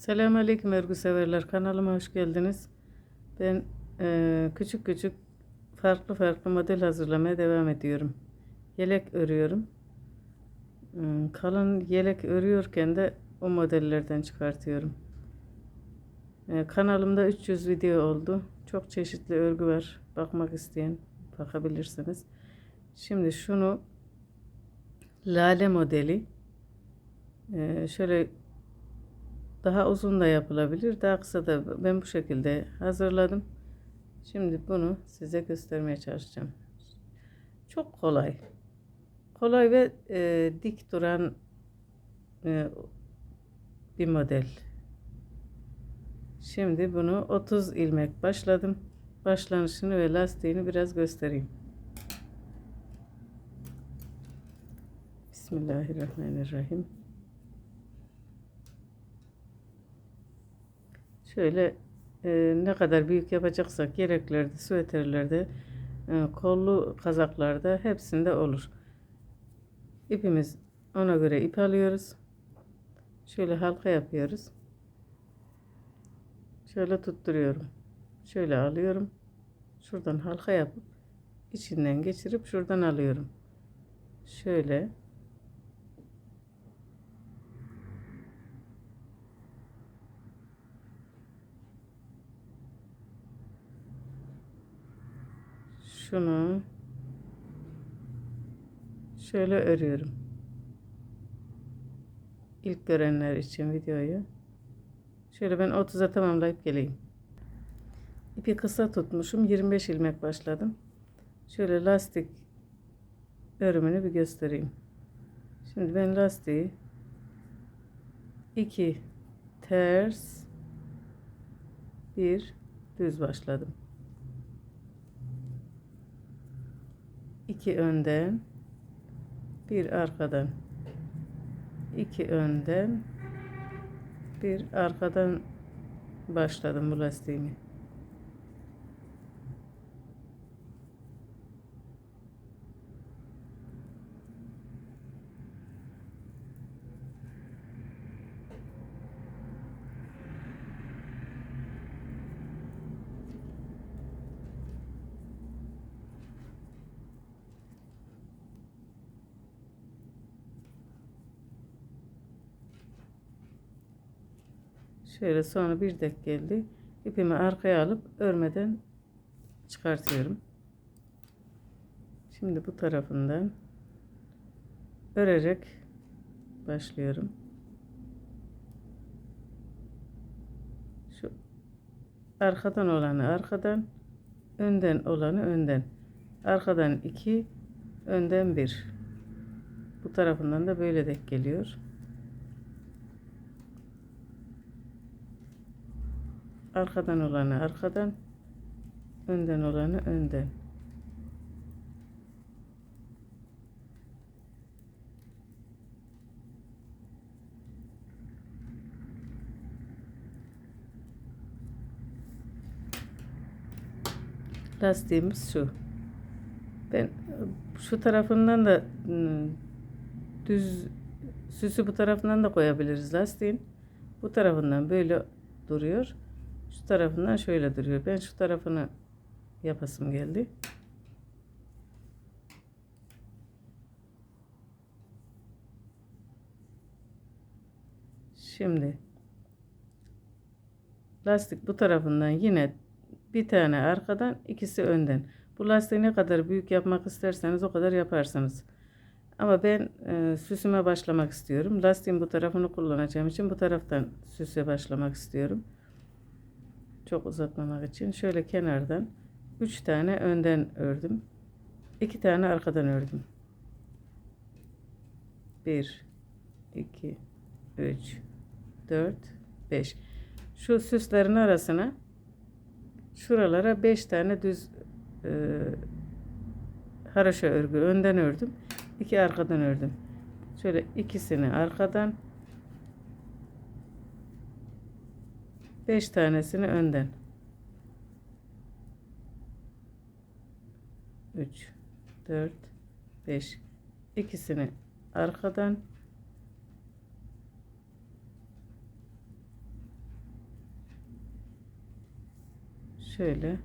Selamünaleyküm örgü severler. Kanalıma hoş geldiniz. Ben eee, küçük küçük farklı farklı model hazırlamaya devam ediyorum. Yelek örüyorum. Hmm, Kalın yelek örüyorken de o modellerden çıkartıyorum. Eee, kanalımda 300 video oldu. Çok çeşitli örgü var. Bakmak isteyen bakabilirsiniz. Şimdi şunu lale modeli eee, şöyle daha uzun da yapılabilir, daha kısa da ben bu şekilde hazırladım. Şimdi bunu size göstermeye çalışacağım. Çok kolay. Kolay ve e, dik duran e, bir model. Şimdi bunu 30 ilmek başladım. Başlanışını ve lastiğini biraz göstereyim. Bismillahirrahmanirrahim. Şöyle e, ne kadar büyük yapacaksak yeleklerde, süveterlerde, e, kollu kazaklarda hepsinde olur. İpimiz ona göre ip alıyoruz. Şöyle halka yapıyoruz. Şöyle tutturuyorum. Şöyle alıyorum. Şuradan halka yapıp içinden geçirip şuradan alıyorum. Şöyle şunu şöyle örüyorum. İlk görenler için videoyu. Şöyle ben 30'a tamamlayıp geleyim. İpi kısa tutmuşum. 25 ilmek başladım. Şöyle lastik örümünü bir göstereyim. Şimdi ben lastiği 2 ters 1 düz başladım. 2 önden bir arkadan 2 önden bir arkadan başladım bu lastiğimi. Şöyle sonra bir dek geldi. İpimi arkaya alıp örmeden çıkartıyorum. Şimdi bu tarafından örerek başlıyorum. Şu arkadan olanı arkadan, önden olanı önden. Arkadan 2, önden 1. Bu tarafından da böyle dek geliyor. Arkadan olanı arkadan, önden olanı önden. Lastiğimiz şu. Ben şu tarafından da ım, düz süsü bu tarafından da koyabiliriz lastiğin. Bu tarafından böyle duruyor. Şu tarafından şöyle duruyor. Ben şu tarafını yapasım geldi. Şimdi lastik bu tarafından yine bir tane arkadan ikisi önden. Bu lastiği ne kadar büyük yapmak isterseniz o kadar yaparsınız. Ama ben e, süsüme başlamak istiyorum. Lastiğin bu tarafını kullanacağım için bu taraftan süse başlamak istiyorum. Çok uzatmamak için şöyle kenardan 3 tane önden ördüm. 2 tane arkadan ördüm. 1 2 3 4 5 Şu süslerin arasına şuralara 5 tane düz e, haroşa örgü önden ördüm. 2 arkadan ördüm. Şöyle ikisini arkadan 5 tanesini önden. 3 4 5 ikisini arkadan. Şöyle.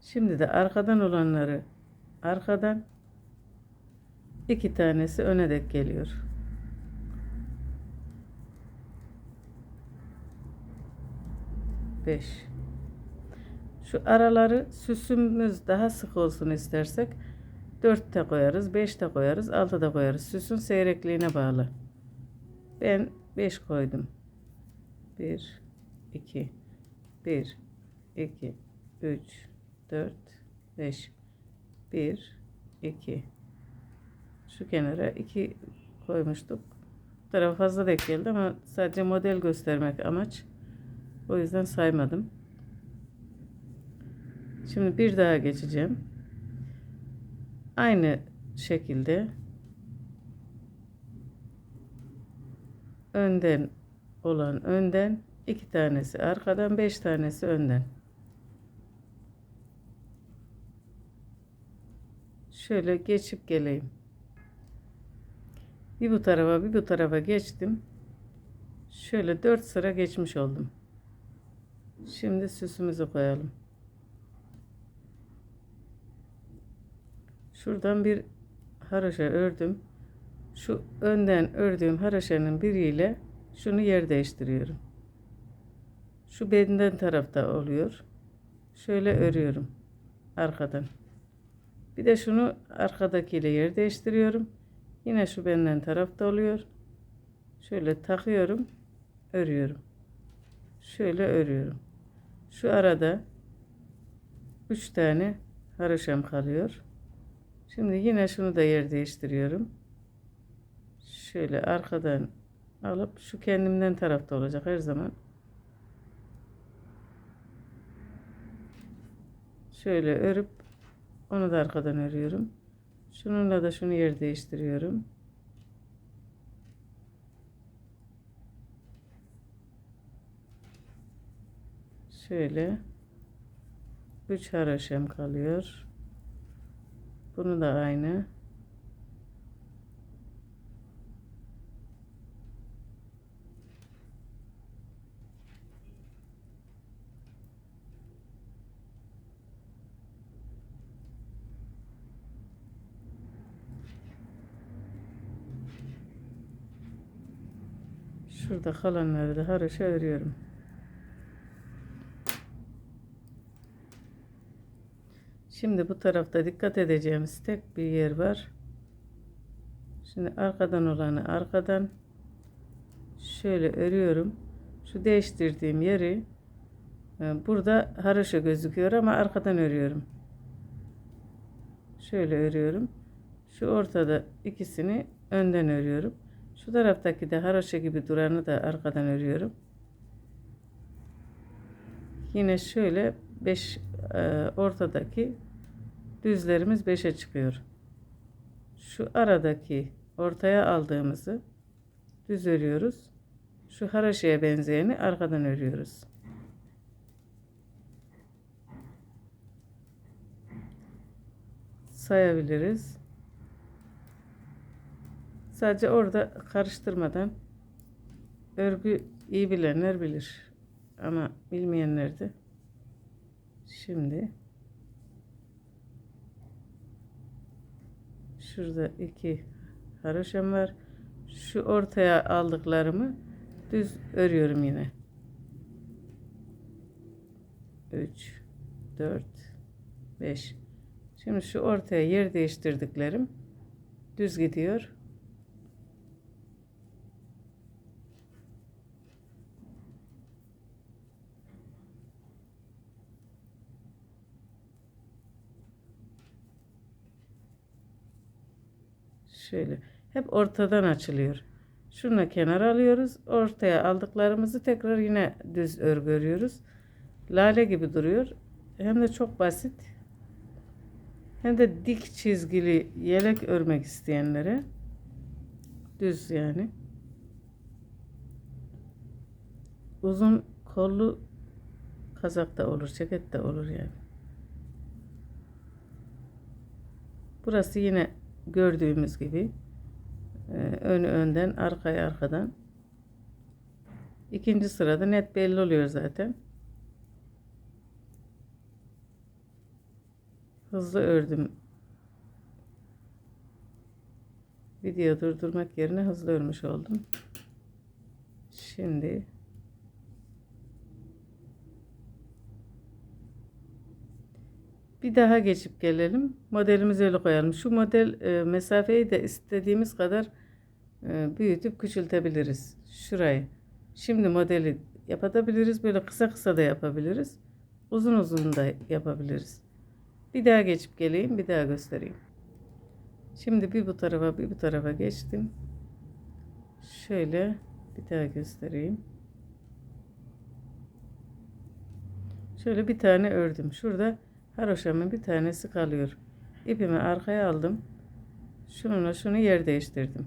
Şimdi de arkadan olanları arkadan iki tanesi öne dek geliyor. Beş. Şu araları süsümüz daha sık olsun istersek 4 de koyarız, 5 de koyarız, 6 da koyarız. Süsün seyrekliğine bağlı. Ben 5 koydum. 1 2 1 2 3 4 5 1 2 Şu kenara 2 koymuştuk. Bu tarafa fazla denk geldi ama sadece model göstermek amaç. O yüzden saymadım. Şimdi bir daha geçeceğim. Aynı şekilde önden olan önden iki tanesi arkadan beş tanesi önden. Şöyle geçip geleyim. Bir bu tarafa bir bu tarafa geçtim. Şöyle dört sıra geçmiş oldum. Şimdi süsümüzü koyalım. Şuradan bir haroşa ördüm. Şu önden ördüğüm haroşanın biriyle şunu yer değiştiriyorum. Şu benden tarafta oluyor. Şöyle örüyorum arkadan. Bir de şunu arkadakiyle yer değiştiriyorum. Yine şu benden tarafta oluyor. Şöyle takıyorum, örüyorum. Şöyle örüyorum. Şu arada 3 tane haroşam kalıyor. Şimdi yine şunu da yer değiştiriyorum. Şöyle arkadan alıp şu kendimden tarafta olacak her zaman. Şöyle örüp onu da arkadan örüyorum. Şununla da şunu yer değiştiriyorum. Şöyle 3 haroşam kalıyor. Bunu da aynı. Şurada kalanları da haroşa örüyorum. Şimdi bu tarafta dikkat edeceğimiz tek bir yer var. Şimdi arkadan olanı arkadan şöyle örüyorum. Şu değiştirdiğim yeri e, burada haroşa gözüküyor ama arkadan örüyorum. Şöyle örüyorum. Şu ortada ikisini önden örüyorum. Şu taraftaki de haroşa gibi duranı da arkadan örüyorum. Yine şöyle 5 e, ortadaki düzlerimiz 5'e çıkıyor. Şu aradaki ortaya aldığımızı düz örüyoruz. Şu haraşeye benzeyeni arkadan örüyoruz. Sayabiliriz. Sadece orada karıştırmadan örgü iyi bilenler bilir. Ama bilmeyenler de şimdi Şurada iki haroşam var. Şu ortaya aldıklarımı düz örüyorum yine. 3 4 5 Şimdi şu ortaya yer değiştirdiklerim düz gidiyor. Şöyle. Hep ortadan açılıyor. Şunu kenara alıyoruz. Ortaya aldıklarımızı tekrar yine düz örgü örüyoruz. Lale gibi duruyor. Hem de çok basit. Hem de dik çizgili yelek örmek isteyenlere düz yani. Uzun kollu kazak da olur, ceket de olur yani. Burası yine gördüğümüz gibi Ee, önü önden, arkaya arkadan. İkinci sırada net belli oluyor zaten. Hızlı ördüm. Video durdurmak yerine hızlı örmüş oldum. Şimdi bir daha geçip gelelim. Modelimizi öyle koyalım. Şu model e, mesafeyi de istediğimiz kadar e, büyütüp küçültebiliriz. Şurayı. Şimdi modeli yapabiliriz. Böyle kısa kısa da yapabiliriz. Uzun uzun da yapabiliriz. Bir daha geçip geleyim. Bir daha göstereyim. Şimdi bir bu tarafa bir bu tarafa geçtim. Şöyle bir daha göstereyim. Şöyle bir tane ördüm. Şurada haroşamın bir tanesi kalıyor. İpimi arkaya aldım. Şununla şunu yer değiştirdim.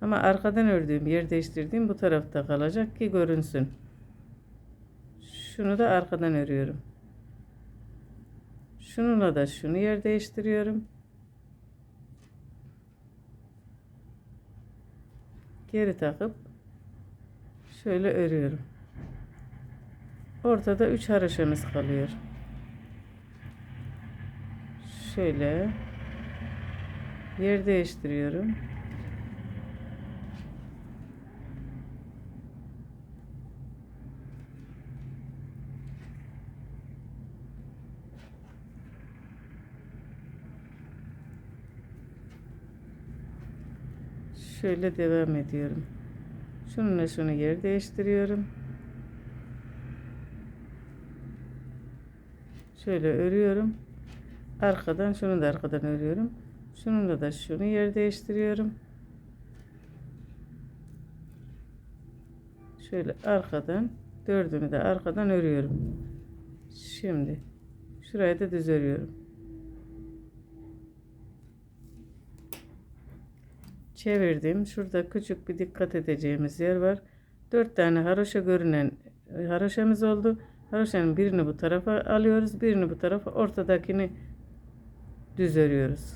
Ama arkadan ördüğüm yer değiştirdiğim bu tarafta kalacak ki görünsün. Şunu da arkadan örüyorum. Şununla da şunu yer değiştiriyorum. Geri takıp şöyle örüyorum. Ortada 3 haroşamız kalıyor. Şöyle yer değiştiriyorum. Şöyle devam ediyorum. Şununla şunu yer değiştiriyorum. Şöyle örüyorum. Arkadan şunu da arkadan örüyorum. Şununla da şunu yer değiştiriyorum. Şöyle arkadan dördünü de arkadan örüyorum. Şimdi şuraya da düz örüyorum. çevirdim. Şurada küçük bir dikkat edeceğimiz yer var. Dört tane haroşa görünen e, haroşamız oldu. Haroşanın birini bu tarafa alıyoruz. Birini bu tarafa ortadakini düz örüyoruz.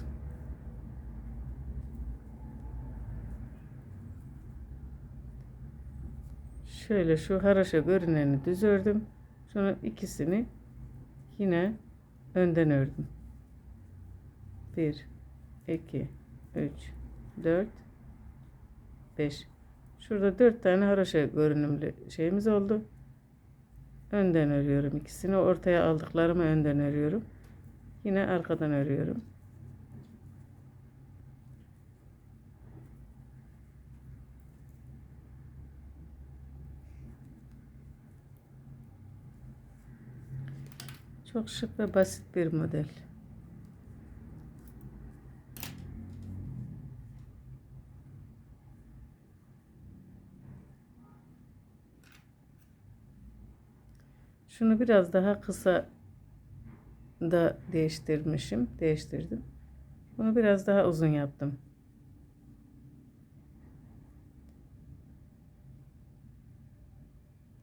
Şöyle şu haroşa görüneni düz ördüm. Şunu ikisini yine önden ördüm. 1 2 3 4 5 Şurada 4 tane haroşa görünümlü şeyimiz oldu. Önden örüyorum ikisini. Ortaya aldıklarımı önden örüyorum. Yine arkadan örüyorum. Çok şık ve basit bir model. Şunu biraz daha kısa da değiştirmişim. Değiştirdim. Bunu biraz daha uzun yaptım.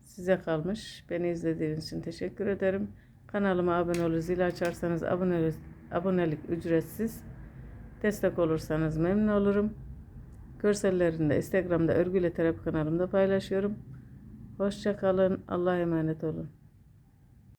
Size kalmış. Beni izlediğiniz için teşekkür ederim. Kanalıma abone olur, zil açarsanız abonelik, abonelik ücretsiz. Destek olursanız memnun olurum. Görsellerini de Instagram'da örgüyle terapi kanalımda paylaşıyorum. Hoşça kalın. Allah'a emanet olun.